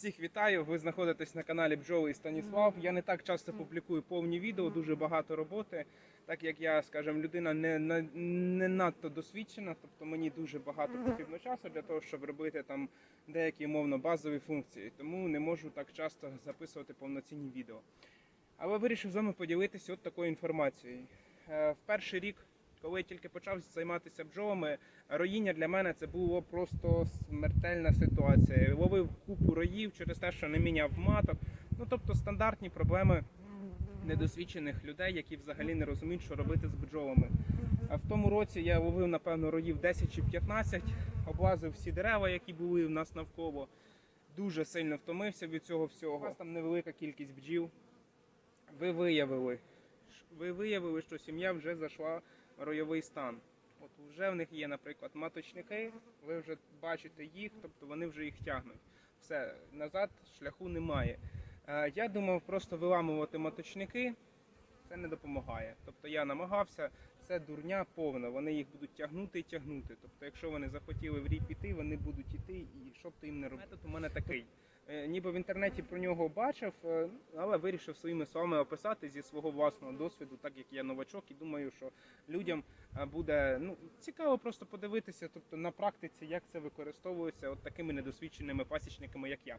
Всіх вітаю! Ви знаходитесь на каналі Бджоли і Станіслав. Я не так часто публікую повні відео, дуже багато роботи, так як я, скажімо, людина не, не, не надто досвідчена, тобто мені дуже багато потрібно часу для того, щоб робити там деякі умовно базові функції. Тому не можу так часто записувати повноцінні відео. Але вирішив з вами поділитися от такою інформацією. Е, В перший рік, коли я тільки почав займатися бджолами, роїння для мене це було просто смертельна ситуація. Ловив купу роїв через те, що не міняв маток. Ну тобто стандартні проблеми недосвідчених людей, які взагалі не розуміють, що робити з бджолами. А в тому році я ловив, напевно, роїв 10 чи 15, облазив всі дерева, які були в нас навколо. Дуже сильно втомився від цього всього. У вас там невелика кількість бджіл. Ви виявили, ви виявили, що сім'я вже зайшла ройовий стан. От вже в них є, наприклад, маточники, ви вже бачите їх, тобто вони вже їх тягнуть. Все, назад шляху немає. Е, Я думав просто виламувати маточники, це не допомагає. Тобто я намагався, це дурня повна, вони їх будуть тягнути і тягнути. Тобто, якщо вони захотіли в рій піти, вони будуть іти, і що б ти їм не робив. Метод у мене такий. Е, Ніби в інтернеті про нього бачив, е, але вирішив своїми словами описати зі свого власного досвіду, так як я новачок, і думаю, що людям е, буде ну, цікаво просто подивитися, тобто на практиці, як це використовується от такими недосвідченими пасічниками, як я.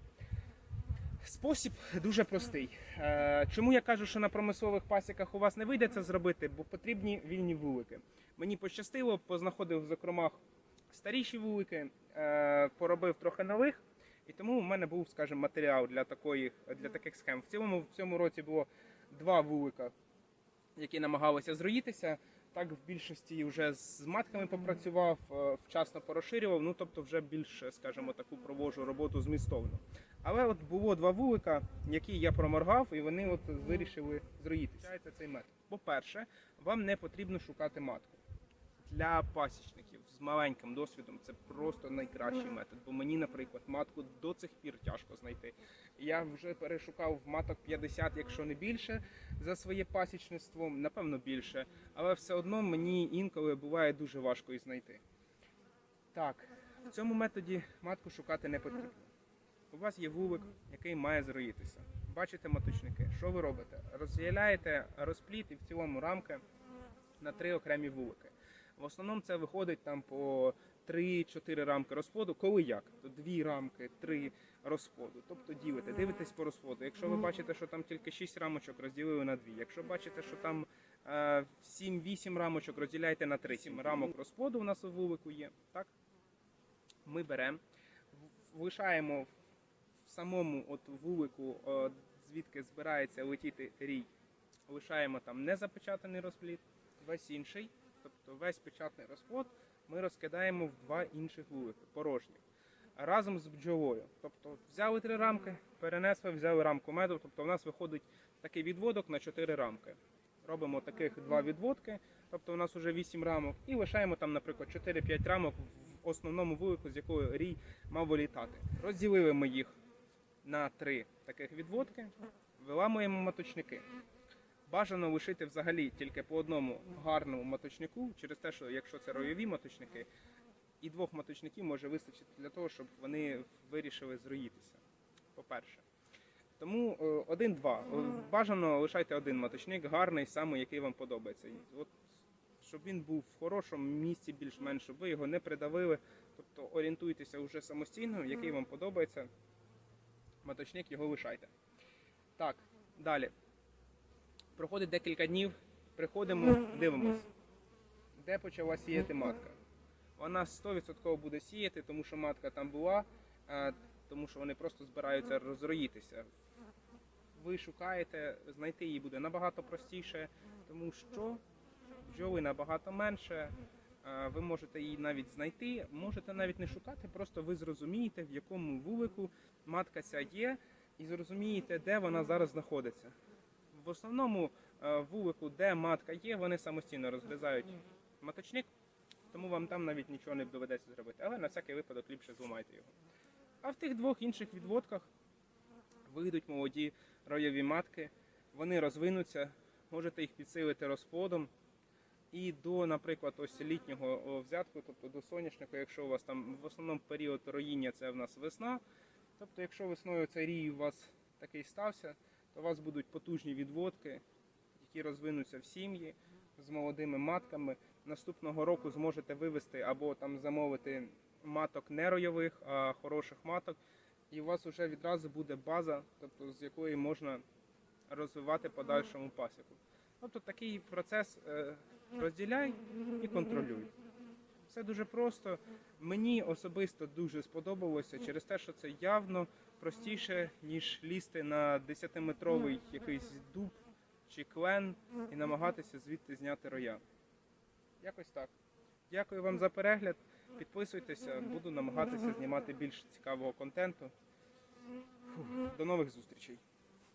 Спосіб дуже простий. Е, Чому я кажу, що на промислових пасіках у вас не вийде це зробити, бо потрібні вільні вулики. Мені пощастило, познаходив в закромах старіші вулики, е, поробив трохи нових, і тому в мене був, скажімо, матеріал для такої для таких схем. В цілому в цьому році було два вулика, які намагалися зроїтися. Так в більшості вже з матками попрацював, е, вчасно порозширював. Ну тобто, вже більше, скажімо, таку проводжу роботу змістовно. Але от було два вулика, які я проморгав, і вони от вирішили зроїтися. Цей метод. По-перше, вам не потрібно шукати матку. Для пасічників з маленьким досвідом це просто найкращий метод. Бо мені, наприклад, матку до цих пір тяжко знайти. Я вже перешукав маток 50, якщо не більше, за своє пасічництво, напевно, більше. Але все одно мені інколи буває дуже важко її знайти. Так, в цьому методі матку шукати не потрібно. У вас є вулик, який має зроїтися. Бачите маточники. Що ви робите? Розділяєте розпліт і в цілому рамки на три окремі вулики. В основному це виходить там по 3-4 рамки розплоду. Коли як? То дві рамки, три розплоду. Тобто ділите, дивитесь по розплоду. Якщо ви бачите, що там тільки 6 рамочок, розділили на дві. Якщо бачите, що там е, 7-8 рамочок, розділяйте на 3. 7 рамок розплоду у нас у вулику є. Так? Ми беремо, лишаємо в самому от вулику, е, звідки збирається летіти рій, лишаємо там незапечатаний розплід, весь інший, тобто весь печатний розплод, ми розкидаємо в два інших вулики, порожні. Разом з бджолою. Тобто взяли три рамки, перенесли, взяли рамку меду. Тобто в нас виходить такий відводок на чотири рамки. Робимо таких два відводки, тобто у нас вже 8 рамок, і лишаємо там, наприклад, 4-5 рамок в основному вулику, з якого рій мав вилітати. Розділили ми їх на три таких відводки, виламуємо маточники. Бажано лишити взагалі тільки по одному гарному маточнику, через те, що якщо це ройові маточники, і двох маточників може вистачити для того, щоб вони вирішили зроїтися. По-перше. Тому е, один-два. Е, Бажано лишайте один маточник, гарний, самий, який вам подобається. От, щоб він був в хорошому місці більш-менш, щоб ви його не придавили. Тобто орієнтуйтеся вже самостійно, який вам подобається. Маточник його лишайте. Так, далі. Проходить декілька днів, приходимо, дивимось, де почала сіяти матка. Вона 100% буде сіяти, тому що матка там була, е, тому що вони просто збираються розроїтися. Ви шукаєте, знайти її буде набагато простіше, тому що бджоли набагато менше. Е, Ви можете її навіть знайти, можете навіть не шукати, просто ви зрозумієте, в якому вулику матка ця є, і зрозумієте, де вона зараз знаходиться. В основному е, вулику, де матка є, вони самостійно розгризають маточник, тому вам там навіть нічого не доведеться зробити. Але на всякий випадок ліпше зламайте його. А в тих двох інших відводках вийдуть молоді ройові матки, вони розвинуться, можете їх підсилити розплодом. І до, наприклад, ось літнього взятку, тобто до соняшника, якщо у вас там в основному період роїння це в нас весна, Тобто, якщо весною цей рій у вас такий стався, то у вас будуть потужні відводки, які розвинуться в сім'ї з молодими матками. Наступного року зможете вивести або там замовити маток не ройових, а хороших маток. І у вас вже відразу буде база, тобто з якої можна розвивати подальшому пасіку. Тобто такий процес е, розділяй і контролюй. Все дуже просто. Мені особисто дуже сподобалося через те, що це явно простіше, ніж лізти на 10-метровий якийсь дуб чи клен і намагатися звідти зняти роя. Якось так. Дякую вам за перегляд. Підписуйтеся, буду намагатися знімати більш цікавого контенту. Фух, До нових зустрічей.